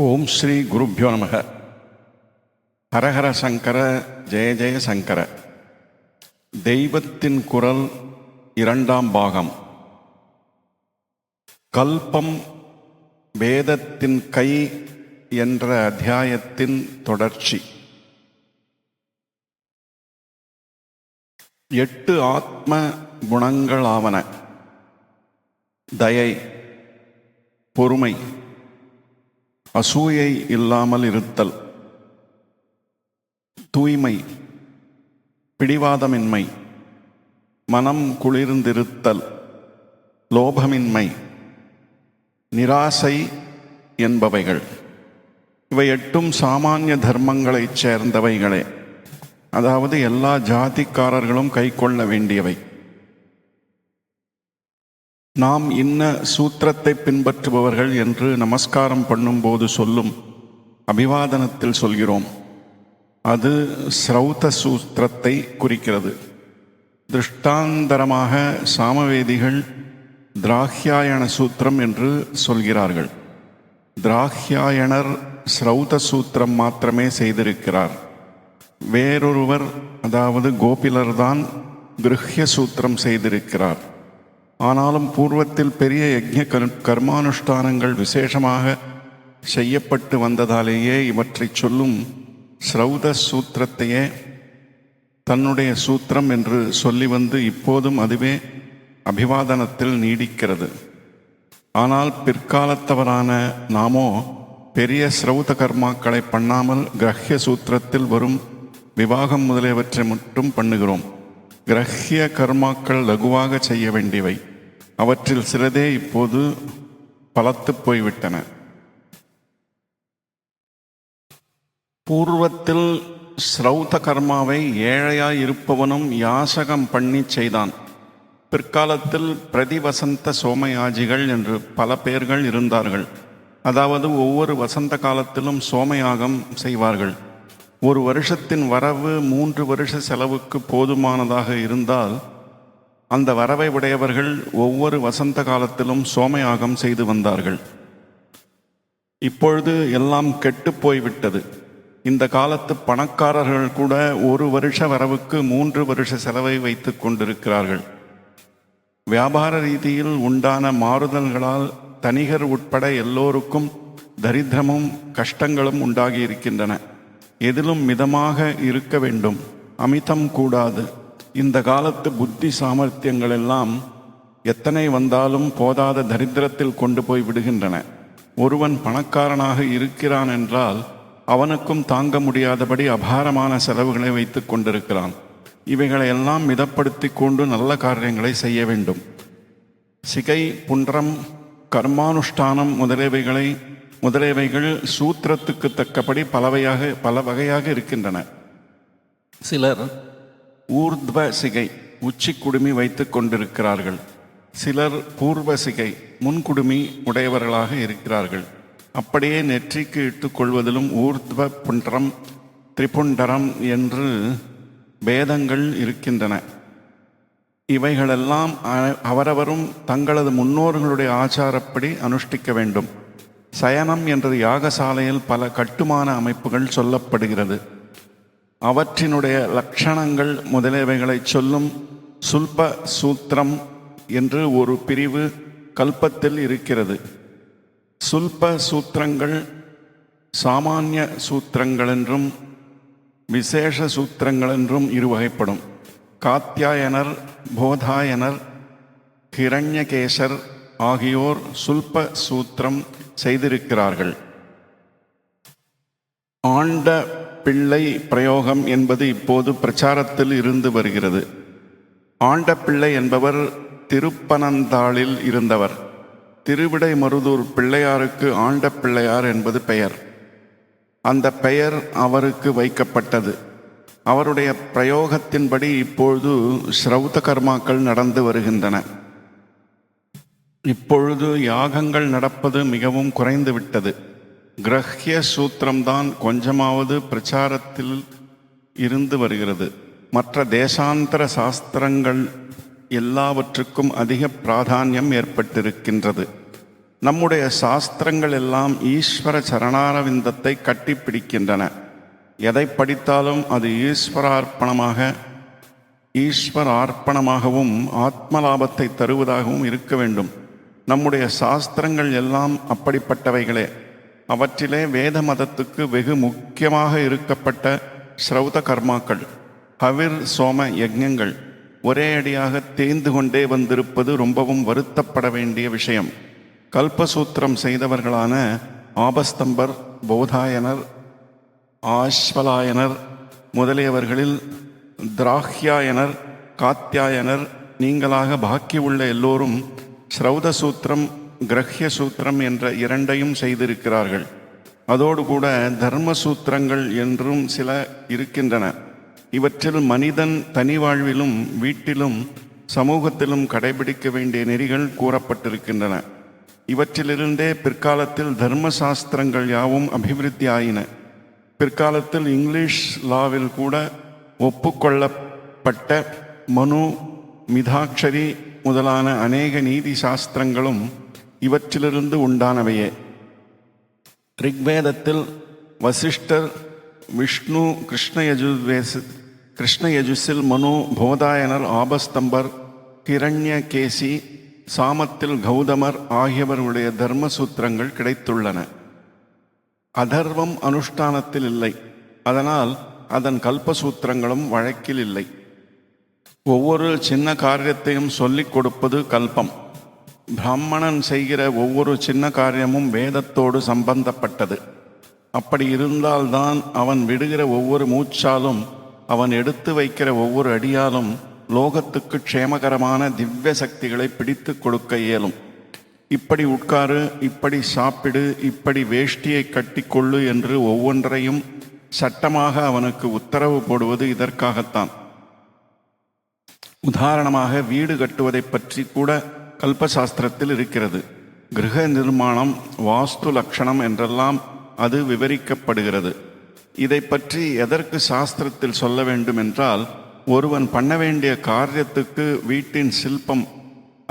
ஓம் ஸ்ரீ குருப்பியோ நமக. ஹரஹர சங்கர ஜெய ஜெய சங்கர. தெய்வத்தின் குரல் இரண்டாம் பாகம். கல்பம் வேதத்தின் கை என்ற அத்தியாயத்தின் தொடர்ச்சி. எட்டு ஆத்ம குணங்களாவன. தயை பொறுமை அசூயை இல்லாமல் இருத்தல். தூய்மை பிடிவாதமின்மை மனம் குளிர்ந்திருத்தல் லோபமின்மை நிராசை என்பவைகள். இவை எட்டும் சாமானிய தர்மங்களைச் சேர்ந்தவைகளே. அதாவது எல்லா ஜாதிக்காரர்களும் கைக்கொள்ள வேண்டியவை. நாம் இன்ன சூத்திரத்தை பின்பற்றுபவர்கள் என்று நமஸ்காரம் பண்ணும்போது சொல்லும் அபிவாதனத்தில் சொல்கிறோம். அது ஸ்ரௌத சூத்திரத்தை குறிக்கிறது. திருஷ்டாந்தரமாக சாமவேதிகள் திராஹ்யாயண சூத்திரம் என்று சொல்கிறார்கள். திராஹ்யாயணர் ஸ்ரௌத சூத்திரம் மாத்திரமே செய்திருக்கிறார். வேறொருவர் அதாவது கோபிலர்தான் கிருஹ்ய சூத்திரம் செய்திருக்கிறார். ஆனாலும் பூர்வத்தில் பெரிய யஜ்ய கர்மானுஷ்டானங்கள் விசேஷமாக செய்யப்பட்டு வந்ததாலேயே இவற்றைச் சொல்லும் ஸ்ரௌத சூத்திரத்தையே தன்னுடைய சூத்திரம் என்று சொல்லி வந்து இப்போதும் அதுவே அபிவாதனத்தில் நீடிக்கிறது. ஆனால் பிற்காலத்தவரான நாமோ பெரிய ஸ்ரௌத கர்மாக்களை பண்ணாமல் கிரஹ்ய சூத்திரத்தில் வரும் விவாகம் முதலியவற்றை மட்டும் பண்ணுகிறோம். கிரஹ்ய கர்மாக்கள் லகுவாக செய்ய வேண்டியவை. அவற்றில் சிலதே இப்போது பலத்துப் போய்விட்டன. பூர்வத்தில் ஸ்ரௌத கர்மாவை ஏழையாய் இருப்பவனும் யாசகம் பண்ணி செய்தான். பிற்காலத்தில் பிரதிவசந்த சோமயாஜிகள் என்று பல பேர்கள் இருந்தார்கள். அதாவது ஒவ்வொரு வசந்த காலத்திலும் சோமயாகம் செய்வார்கள். ஒரு வருஷத்தின் வரவு மூன்று வருஷ செலவுக்கு போதுமானதாக இருந்தால் அந்த வரவை உடையவர்கள் ஒவ்வொரு வசந்த காலத்திலும் சோமயாகம் செய்து வந்தார்கள். இப்பொழுது எல்லாம் கெட்டுப் போய்விட்டது. இந்த காலத்து பணக்காரர்கள் கூட ஒரு வருஷ வரவுக்கு மூன்று வருஷ செலவை வைத்துக் கொண்டிருக்கிறார்கள். வியாபார ரீதியில் உண்டான மாறுதல்களால் தனிகர் உட்பட எல்லோருக்கும் தரித்திரமும் கஷ்டங்களும் உண்டாகி இருக்கின்றன. எதிலும் மிதமாக இருக்க வேண்டும். அமிதம் கூடாது. இந்த காலத்து புத்தி சாமர்த்தியங்கள் எல்லாம் எத்தனை வந்தாலும் போதாத தரித்திரத்தில் கொண்டு போய் விடுகின்றன. ஒருவன் பணக்காரனாக இருக்கிறான் என்றால் அவனுக்கும் தாங்க முடியாதபடி அபாரமான செலவுகளை வைத்து கொண்டிருக்கிறான். இவைகளை எல்லாம் மிதப்படுத்தி கொண்டு நல்ல காரியங்களை செய்ய வேண்டும். சிகை புன்றம் கர்மானுஷ்டானம் முதலியவைகளை முதலியவைகள் சூத்திரத்துக்கு தக்கபடி பலவையாக பல வகையாக இருக்கின்றன. சிலர் ஊர்த்வ சிகை உச்சி குடுமி வைத்துக் கொண்டிருக்கிறார்கள். சிலர் பூர்வ சிகை முன்குடுமி உடையவர்களாக இருக்கிறார்கள். அப்படியே நெற்றிக்கு இட்டுக்கொள்வதிலும் ஊர்த்வ புன்றம் திரிபுண்டரம் என்று பேதங்கள் இருக்கின்றன. இவைகளெல்லாம் அவரவரும் தங்களது முன்னோர்களுடைய ஆச்சாரப்படி அனுஷ்டிக்க வேண்டும். சயனம் என்ற யாகசாலையில் பல கட்டுமான அமைப்புகள் சொல்லப்படுகிறது. அவற்றினுடைய லட்சணங்கள் முதலியவைகளை சொல்லும் சுல்ப சூத்திரம் என்று ஒரு பிரிவு கல்பத்தில் இருக்கிறது. சுல்ப சூத்திரங்கள் சாமானிய சூத்திரங்கள் என்றும் விசேஷ சூத்திரங்கள் என்றும் இருவகைப்படும். காத்தியாயனர் போதாயனர் ஹிரண்யகேசர் ஆகியோர் சுல்ப சூத்திரம் செய்திருக்கிறார்கள். ஆண்ட பிள்ளை பிரயோகம் என்பது இப்போது பிரச்சாரத்தில் இருந்து வருகிறது. ஆண்ட பிள்ளை என்பவர் திருப்பனந்தாளில் இருந்தவர். திருவிடை மருதூர் பிள்ளையாருக்கு ஆண்ட பிள்ளையார் என்பது பெயர். அந்த பெயர் அவருக்கு வைக்கப்பட்டது. அவருடைய பிரயோகத்தின்படி இப்பொழுது ஸ்ரௌத கர்மாக்கள் நடந்து வருகின்றன. இப்பொழுது யாகங்கள் நடப்பது மிகவும் குறைந்துவிட்டது. கிரஹ்ய சூத்திரம்தான் கொஞ்சமாவது பிரச்சாரத்தில் இருந்து வருகிறது. மற்ற தேசாந்தர சாஸ்திரங்கள் எல்லாவற்றுக்கும் அதிக பிராதானியம் ஏற்பட்டிருக்கின்றது. நம்முடைய சாஸ்திரங்கள் எல்லாம் ஈஸ்வர சரணாரவிந்தத்தை கட்டிப்பிடிக்கின்றன. எதை படித்தாலும் அது ஈஸ்வரார்ப்பணமாக ஈஸ்வரார்ப்பணமாகவும் ஆத்மலாபத்தை தருவதாகவும் இருக்க வேண்டும். நம்முடைய சாஸ்திரங்கள் எல்லாம் அப்படிப்பட்டவைகளே. அவற்றிலே வேத மதத்துக்கு வெகு முக்கியமாக இருக்கப்பட்ட ஸ்ரௌத கர்மாக்கள் ஹவிர் சோம யஜ்ஞங்கள் ஒரே அடியாக தேய்ந்து கொண்டே வந்திருப்பது ரொம்பவும் வருத்தப்பட வேண்டிய விஷயம். கல்பசூத்திரம் செய்தவர்களான ஆபஸ்தம்பர் போதாயனர் ஆஸ்வலாயனர் முதலியவர்களில் திராஹ்யாயனர் காத்தியாயனர் நீங்களாக பாக்கி உள்ள எல்லோரும் ஸ்ரௌத சூத்திரம் கிரஹ்ய சூத்திரம் என்ற இரண்டையும் செய்திருக்கிறார்கள். அதோடு கூட தர்ம சூத்திரங்கள் என்றும் சில இருக்கின்றன. இவற்றில் மனிதன் தனி வாழ்விலும் வீட்டிலும் சமூகத்திலும் கடைபிடிக்க வேண்டிய நெறிகள் கூறப்பட்டிருக்கின்றன. இவற்றிலிருந்தே பிற்காலத்தில் தர்ம சாஸ்திரங்கள் யாவும் அபிவிருத்தி ஆயின பிற்காலத்தில் இங்கிலீஷ் லாவில் கூட ஒப்புக்கொள்ளப்பட்ட மனு மிதாட்சரி முதலான அநேக நீதி சாஸ்திரங்களும் இவற்றிலிருந்து உண்டானவையே. ரிக்வேதத்தில் வசிஷ்டர் விஷ்ணு கிருஷ்ணயஜுர்வேசு கிருஷ்ணயஜுஸில் மனு போதாயனர் ஆபஸ்தம்பர் கிரண்யகேசி சாமத்தில் கௌதமர் ஆகியவர்களுடைய தர்ம சூத்திரங்கள் கிடைத்துள்ளன. அதர்வம் அனுஷ்டானத்தில் இல்லை. அதனால் அதன் கல்பசூத்திரங்களும் வழக்கில் இல்லை. ஒவ்வொரு சின்ன காரியத்தையும் சொல்லிக் கொடுப்பது கல்பம். பிராமணன் செய்கிற ஒவ்வொரு சின்ன காரியமும் வேதத்தோடு சம்பந்தப்பட்டது. அப்படி இருந்தால்தான் அவன் விடுகிற ஒவ்வொரு மூச்சாலும் அவன் எடுத்து வைக்கிற ஒவ்வொரு அடியாலும் லோகத்துக்கு க்ஷேமகரமான திவ்ய சக்திகளை பிடித்து கொடுக்க இயலும். இப்படி உட்காரு இப்படி சாப்பிடு இப்படி வேஷ்டியை கட்டிக்கொள்ளு என்று ஒவ்வொன்றையும் சட்டமாக அவனுக்கு உத்தரவு போடுவது இதற்காகத்தான். உதாரணமாக வீடு கட்டுவதை பற்றி கூட கல்பசாஸ்திரத்தில் இருக்கிறது. கிரக நிர்மாணம் வாஸ்து லட்சணம் என்றெல்லாம் அது விவரிக்கப்படுகிறது. இதை பற்றி எதற்கு சாஸ்திரத்தில் சொல்ல வேண்டும் என்றால் ஒருவன் பண்ண வேண்டிய காரியத்துக்கு வீட்டின் சில்பம்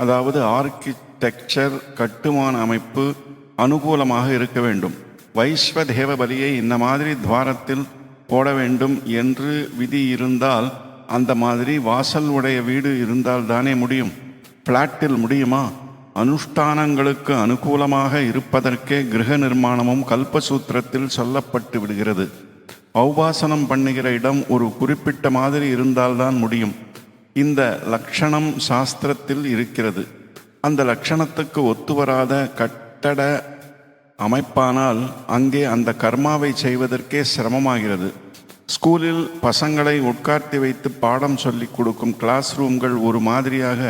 அதாவது ஆர்கிடெக்சர் கட்டுமான அமைப்பு அனுகூலமாக இருக்க வேண்டும். வைஸ்வ தேவ பலியை இந்த மாதிரி துவாரத்தில் போட வேண்டும் என்று விதி இருந்தால் அந்த மாதிரி வாசல் உடைய வீடு இருந்தால் தானே முடியும்? பிளாட்டில் முடியுமா? அனுஷ்டானங்களுக்கு அனுகூலமாக இருப்பதற்கே கிரக நிர்மாணமும் கல்பசூத்திரத்தில் சொல்லப்பட்டு விடுகிறது. ஔபாசனம் பண்ணுகிற இடம் ஒரு குறிப்பிட்ட மாதிரி இருந்தால்தான் முடியும். இந்த லக்ஷணம் சாஸ்திரத்தில் இருக்கிறது. அந்த லட்சணத்துக்கு ஒத்துவராத கட்டட அமைப்பானால் அங்கே அந்த கர்மாவை செய்வதற்கே சிரமமாகிறது. ஸ்கூலில் பசங்களை உட்கார்த்தி வைத்து பாடம் சொல்லிக் கொடுக்கும் கிளாஸ் ரூம்கள் ஒரு மாதிரியாக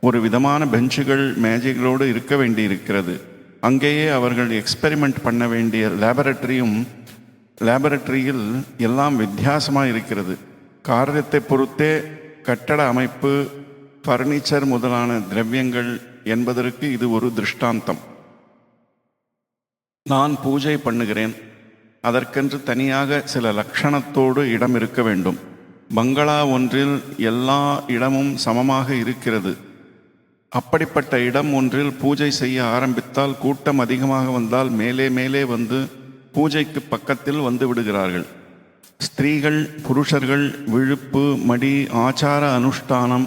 ஒரு விதமான பெஞ்சுகள் மேஜைகளோடு இருக்க வேண்டியிருக்கிறது. அங்கேயே அவர்கள் எக்ஸ்பெரிமெண்ட் பண்ண வேண்டிய லேபரட்டரியும் லேபரட்டரியில் எல்லாம் வித்தியாசமாக இருக்கிறது. காரியத்தை பொறுத்தே கட்டட அமைப்பு ஃபர்னிச்சர் முதலான திரவியங்கள் என்பதற்கு இது ஒரு திருஷ்டாந்தம். நான் பூஜை பண்ணுகிறேன். அதற்கென்று தனியாக சில லட்சணத்தோடு இடம் இருக்க வேண்டும். பங்களா ஒன்றில் எல்லா இடமும் சமமாக இருக்கிறது. அப்படிப்பட்ட இடம் ஒன்றில் பூஜை செய்ய ஆரம்பித்தால் கூட்டம் அதிகமாக வந்தால் மேலே மேலே வந்து பூஜைக்கு பக்கத்தில் வந்து விடுகிறார்கள். ஸ்திரீகள் புருஷர்கள் விழுப்பு மடி ஆச்சார அனுஷ்டானம்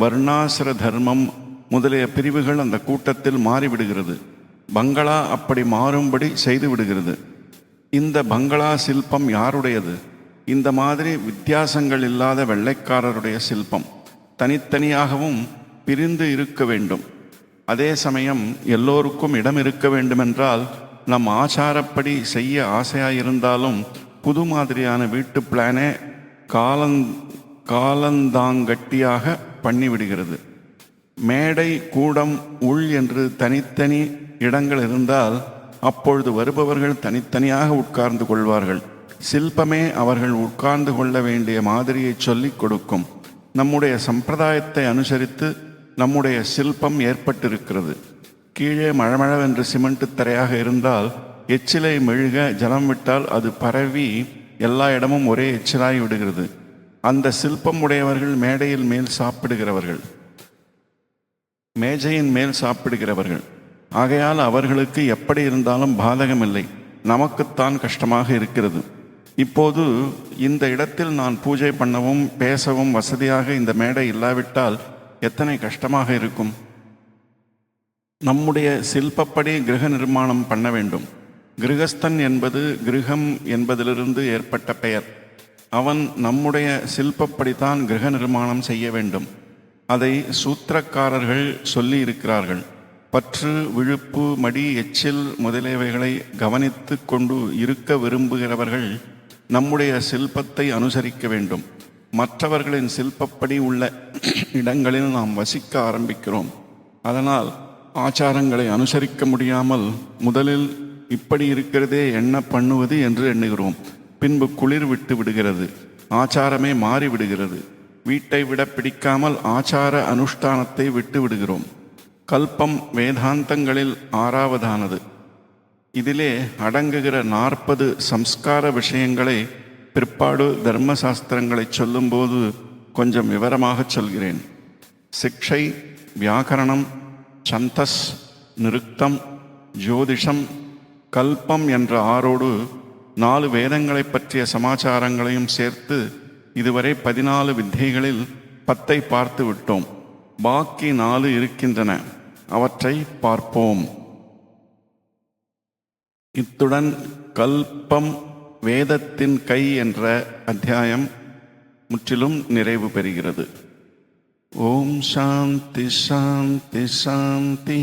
வர்ணாசிர தர்மம் முதலிய பிரிவுகள் அந்த கூட்டத்தில் மாறிவிடுகிறது. பங்களா அப்படி மாறும்படி செய்து விடுகிறது. இந்த பங்களா சில்பம் யாருடையது? இந்த மாதிரி வித்தியாசங்கள் இல்லாத வெள்ளைக்காரருடைய சில்பம். தனித்தனியாகவும் பிரிந்து இருக்க வேண்டும். அதே சமயம் எல்லோருக்கும் இடம் இருக்க வேண்டுமென்றால் நம் ஆச்சாரப்படி செய்ய ஆசையாயிருந்தாலும் புது மாதிரியான வீட்டு பிளானே காலங் காலந்தாங்கட்டியாக பண்ணிவிடுகிறது. மேடை கூடம் உள் என்று தனித்தனி இடங்கள் இருந்தால் அப்பொழுது வருபவர்கள் தனித்தனியாக உட்கார்ந்து கொள்வார்கள். சில்பமே அவர்கள் உட்கார்ந்து கொள்ள வேண்டிய மாதிரியை சொல்லிக் கொடுக்கும். நம்முடைய சம்பிரதாயத்தை அனுசரித்து நம்முடைய சில்பம் ஏற்பட்டிருக்கிறது. கீழே மழமழவென்று சிமெண்ட் தரையாக இருந்தால் எச்சிலை மெழுக ஜலம் விட்டால் அது பரவி எல்லா இடமும் ஒரே எச்சிலாய் விடுகிறது. அந்த சில்பம் உடையவர்கள் மேடையில் மேல் சாப்பிடுகிறவர்கள். மேஜையின் மேல் சாப்பிடுகிறவர்கள். ஆகையால் அவர்களுக்கு எப்படி இருந்தாலும் பாதகமில்லை. நமக்குத்தான் கஷ்டமாக இருக்கிறது. இப்போது இந்த இடத்தில் நான் பூஜை பண்ணவும் பேசவும் வசதியாக இந்த மேடை இல்லாவிட்டால் எத்தனை கஷ்டமாக இருக்கும்? நம்முடைய சில்பப்படி கிரக நிர்மாணம் பண்ண வேண்டும். கிரகஸ்தன் என்பது கிரகம் என்பதிலிருந்து ஏற்பட்ட பெயர். அவன் நம்முடைய சில்பப்படித்தான் கிரக நிர்மாணம் செய்ய வேண்டும். அதை சூத்திரக்காரர்கள் சொல்லி இருக்கிறார்கள் பற்று விழுப்பு மடி எச்சில் முதலியவைகளை கவனித்து கொண்டு இருக்க விரும்புகிறவர்கள் நம்முடைய சில்பத்தை அனுசரிக்க வேண்டும். மற்றவர்களின் சில்பப்படி உள்ள இடங்களில் நாம் வசிக்க ஆரம்பிக்கிறோம். அதனால் ஆச்சாரங்களை அனுசரிக்க முடியாமல் முதலில் இப்படி இருக்கிறதே என்ன பண்ணுவது என்று எண்ணுகிறோம். பின்பு குளிர் விட்டு விடுகிறது. ஆச்சாரமே மாறிவிடுகிறது. வீட்டை விட பிடிக்காமல் ஆச்சார அனுஷ்டானத்தை விட்டு விடுகிறோம். கல்பம் வேதாந்தங்களில் ஆறாவதானது. இதிலே அடங்குகிற நாற்பது சம்ஸ்கார விஷயங்களை பிற்பாடு தர்மசாஸ்திரங்களை சொல்லும்போது கொஞ்சம் விவரமாக சொல்கிறேன். சிக்ஷை வியாக்கரணம் சந்தஸ் நிருக்தம் ஜோதிஷம் கல்பம் என்ற ஆறோடு நாலு வேதங்களைப் பற்றிய சமாச்சாரங்களையும் சேர்த்து இதுவரை பதினாலு வித்தைகளில் பத்தை பார்த்து விட்டோம். பாக்கி நாலு இருக்கின்றன. அவற்றை பார்ப்போம். இத்துடன் கல்பம் வேதத்தின் கை என்ற அத்தியாயம் முற்றிலும் நிறைவு பெறுகிறது. ஓம் சாந்தி சாந்தி சாந்தி.